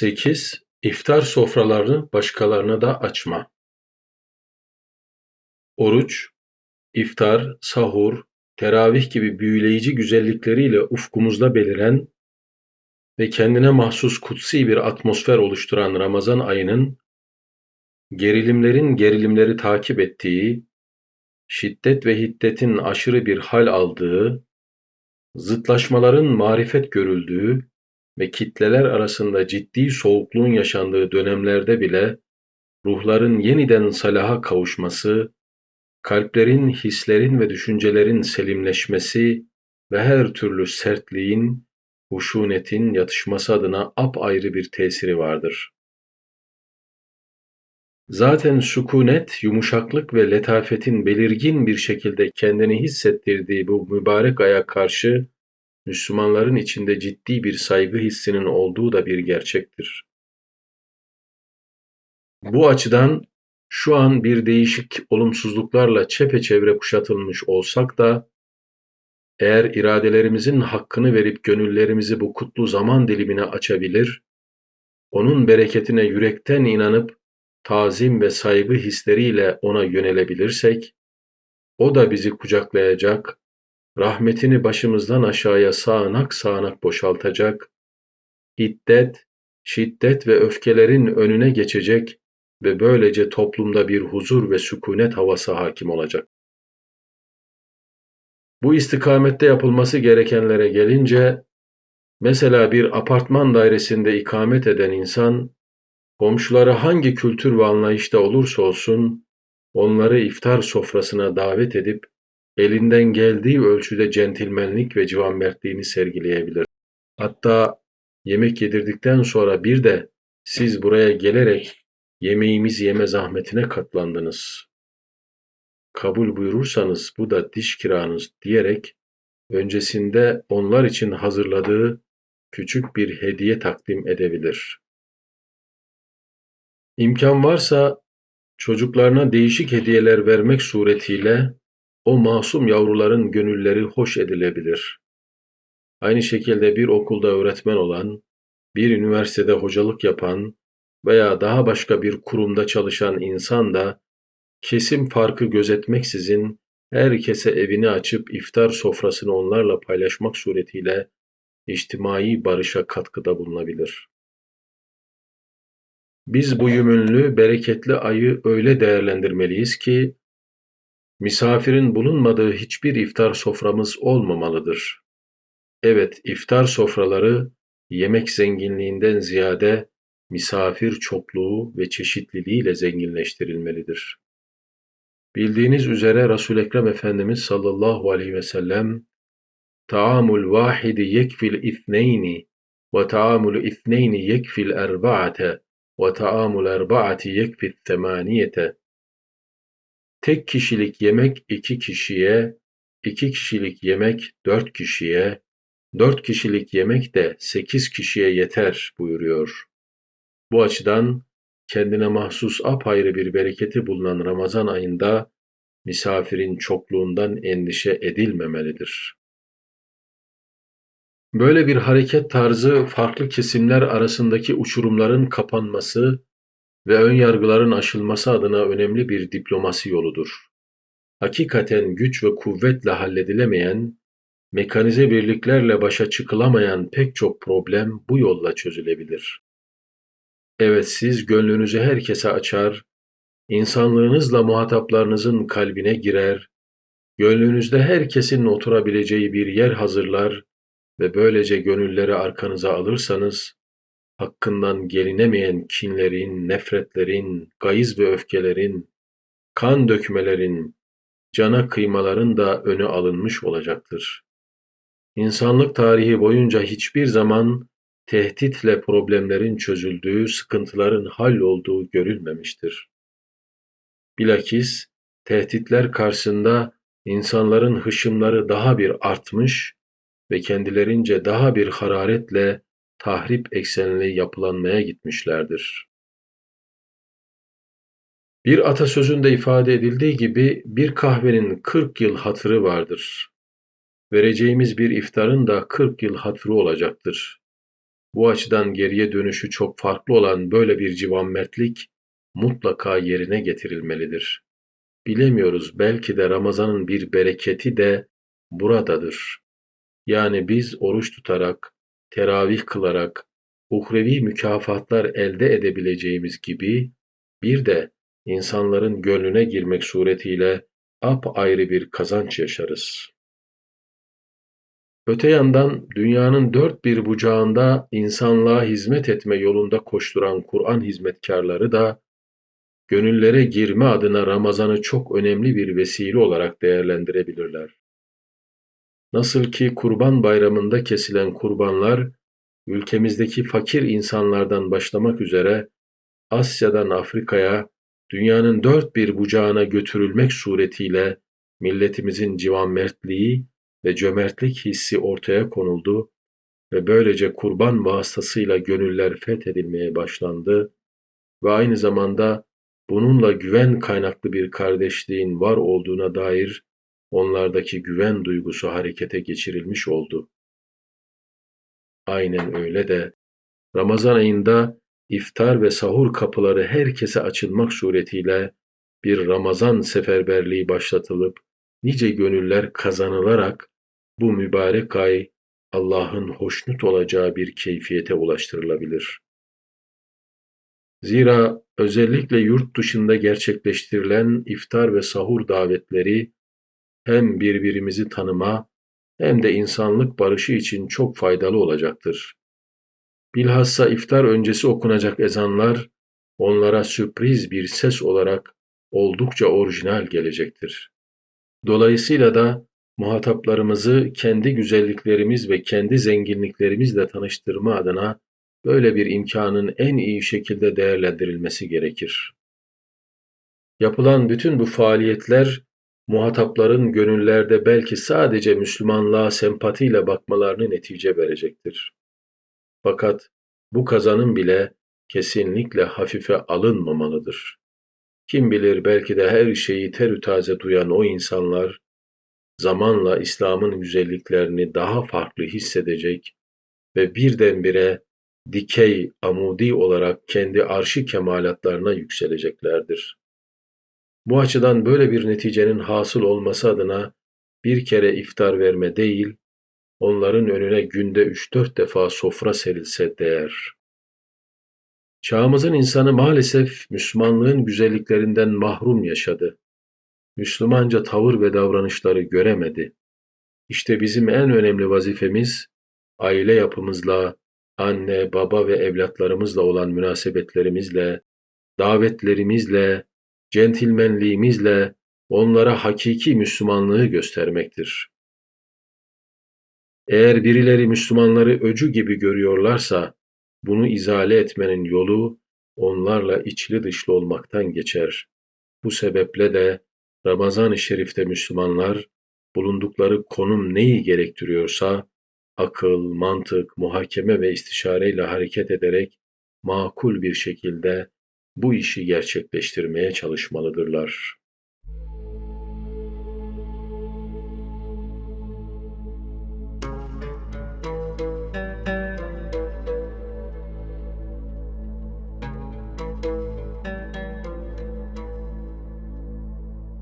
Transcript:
8. İftar sofralarını başkalarına da açma. Oruç, iftar, sahur, teravih gibi büyüleyici güzellikleriyle ufkumuzda beliren ve kendine mahsus kutsi bir atmosfer oluşturan Ramazan ayının gerilimlerin gerilimleri takip ettiği, şiddet ve hiddetin aşırı bir hal aldığı, zıtlaşmaların marifet görüldüğü ve kitleler arasında ciddi soğukluğun yaşandığı dönemlerde bile ruhların yeniden salaha kavuşması, kalplerin, hislerin ve düşüncelerin selimleşmesi ve her türlü sertliğin, huşunetin yatışması adına apayrı bir tesiri vardır. Zaten sükunet, yumuşaklık ve letafetin belirgin bir şekilde kendini hissettirdiği bu mübarek aya karşı Müslümanların içinde ciddi bir saygı hissinin olduğu da bir gerçektir. Bu açıdan şu an bir değişik olumsuzluklarla çepeçevre kuşatılmış olsak da eğer iradelerimizin hakkını verip gönüllerimizi bu kutlu zaman dilimine açabilir, onun bereketine yürekten inanıp tazim ve saygı hisleriyle ona yönelebilirsek, o da bizi kucaklayacak, rahmetini başımızdan aşağıya sağanak sağanak boşaltacak, hiddet, şiddet ve öfkelerin önüne geçecek ve böylece toplumda bir huzur ve sükunet havası hakim olacak. Bu istikamette yapılması gerekenlere gelince, mesela bir apartman dairesinde ikamet eden insan, komşuları hangi kültür ve anlayışta olursa olsun, onları iftar sofrasına davet edip, elinden geldiği ölçüde centilmenlik ve civanmertliğini sergileyebilir. Hatta yemek yedirdikten sonra bir de siz buraya gelerek yemeğimiz yeme zahmetine katlandınız. Kabul buyurursanız bu da diş kiranız diyerek öncesinde onlar için hazırladığı küçük bir hediye takdim edebilir. İmkan varsa çocuklarına değişik hediyeler vermek suretiyle o masum yavruların gönülleri hoş edilebilir. Aynı şekilde bir okulda öğretmen olan, bir üniversitede hocalık yapan veya daha başka bir kurumda çalışan insan da kesim farkı gözetmeksizin herkese evini açıp iftar sofrasını onlarla paylaşmak suretiyle içtimai barışa katkıda bulunabilir. Biz bu yümünlü, bereketli ayı öyle değerlendirmeliyiz ki, misafirin bulunmadığı hiçbir iftar soframız olmamalıdır. Evet, iftar sofraları yemek zenginliğinden ziyade misafir çokluğu ve çeşitliliğiyle zenginleştirilmelidir. Bildiğiniz üzere Resul Ekrem Efendimiz sallallahu aleyhi ve sellem taamul vahidi yekfil ithneyni ve taamul ithneyni yekfil erba'ate ve taamul erba'ati yekfil temaniyete Tek kişilik yemek iki kişiye, iki kişilik yemek dört kişiye, dört kişilik yemek de sekiz kişiye yeter buyuruyor. Bu açıdan kendine mahsus apayrı bir bereketi bulunan Ramazan ayında misafirin çokluğundan endişe edilmemelidir. Böyle bir hareket tarzı farklı kesimler arasındaki uçurumların kapanması ve ön yargıların aşılması adına önemli bir diplomasi yoludur. Hakikaten güç ve kuvvetle halledilemeyen, mekanize birliklerle başa çıkılamayan pek çok problem bu yolla çözülebilir. Evet siz gönlünüzü herkese açar, insanlığınızla muhataplarınızın kalbine girer, gönlünüzde herkesin oturabileceği bir yer hazırlar ve böylece gönülleri arkanıza alırsanız, hakkından gelinemeyen kinlerin, nefretlerin, gayız ve öfkelerin, kan dökmelerin, cana kıymaların da önü alınmış olacaktır. İnsanlık tarihi boyunca hiçbir zaman tehditle problemlerin çözüldüğü, sıkıntıların hallolduğu görülmemiştir. Bilakis tehditler karşısında insanların hışımları daha bir artmış ve kendilerince daha bir hararetle tahrip eksenli yapılanmaya gitmişlerdir. Bir atasözünde ifade edildiği gibi bir kahvenin 40 yıl hatırı vardır. Vereceğimiz bir iftarın da 40 yıl hatırı olacaktır. Bu açıdan geriye dönüşü çok farklı olan böyle bir civanmertlik mutlaka yerine getirilmelidir. Bilemiyoruz belki de Ramazan'ın bir bereketi de buradadır. Yani biz oruç tutarak, teravih kılarak, uhrevi mükafatlar elde edebileceğimiz gibi bir de insanların gönlüne girmek suretiyle apayrı bir kazanç yaşarız. Öte yandan dünyanın dört bir bucağında insanlığa hizmet etme yolunda koşturan Kur'an hizmetkarları da gönüllere girme adına Ramazan'ı çok önemli bir vesile olarak değerlendirebilirler. Nasıl ki Kurban Bayramı'nda kesilen kurbanlar ülkemizdeki fakir insanlardan başlamak üzere Asya'dan Afrika'ya, dünyanın dört bir bucağına götürülmek suretiyle milletimizin civanmertliği ve cömertlik hissi ortaya konuldu ve böylece kurban vasıtasıyla gönüller fethedilmeye başlandı ve aynı zamanda bununla güven kaynaklı bir kardeşliğin var olduğuna dair onlardaki güven duygusu harekete geçirilmiş oldu. Aynen öyle de Ramazan ayında iftar ve sahur kapıları herkese açılmak suretiyle bir Ramazan seferberliği başlatılıp nice gönüller kazanılarak bu mübarek ay Allah'ın hoşnut olacağı bir keyfiyete ulaştırılabilir. Zira özellikle yurt dışında gerçekleştirilen iftar ve sahur davetleri hem birbirimizi tanıma hem de insanlık barışı için çok faydalı olacaktır. Bilhassa iftar öncesi okunacak ezanlar onlara sürpriz bir ses olarak oldukça orijinal gelecektir. Dolayısıyla da muhataplarımızı kendi güzelliklerimiz ve kendi zenginliklerimizle tanıştırma adına böyle bir imkanın en iyi şekilde değerlendirilmesi gerekir. Yapılan bütün bu faaliyetler muhatapların gönüllerde belki sadece Müslümanlığa sempatiyle bakmalarını netice verecektir. Fakat bu kazanım bile kesinlikle hafife alınmamalıdır. Kim bilir belki de her şeyi terü taze duyan o insanlar zamanla İslam'ın güzelliklerini daha farklı hissedecek ve birdenbire dikey, amudi olarak kendi arşi kemalatlarına yükseleceklerdir. Bu açıdan böyle bir neticenin hasıl olması adına bir kere iftar verme değil, onların önüne günde üç dört defa sofra serilse değer. Çağımızın insanı maalesef Müslümanlığın güzelliklerinden mahrum yaşadı. Müslümanca tavır ve davranışları göremedi. İşte bizim en önemli vazifemiz aile yapımızla, anne, baba ve evlatlarımızla olan münasebetlerimizle, davetlerimizle, centilmenliğimizle onlara hakiki Müslümanlığı göstermektir. Eğer birileri Müslümanları öcü gibi görüyorlarsa, bunu izale etmenin yolu onlarla içli dışlı olmaktan geçer. Bu sebeple de Ramazan-ı Şerif'te Müslümanlar bulundukları konum neyi gerektiriyorsa akıl, mantık, muhakeme ve istişareyle hareket ederek makul bir şekilde bu işi gerçekleştirmeye çalışmalıdırlar.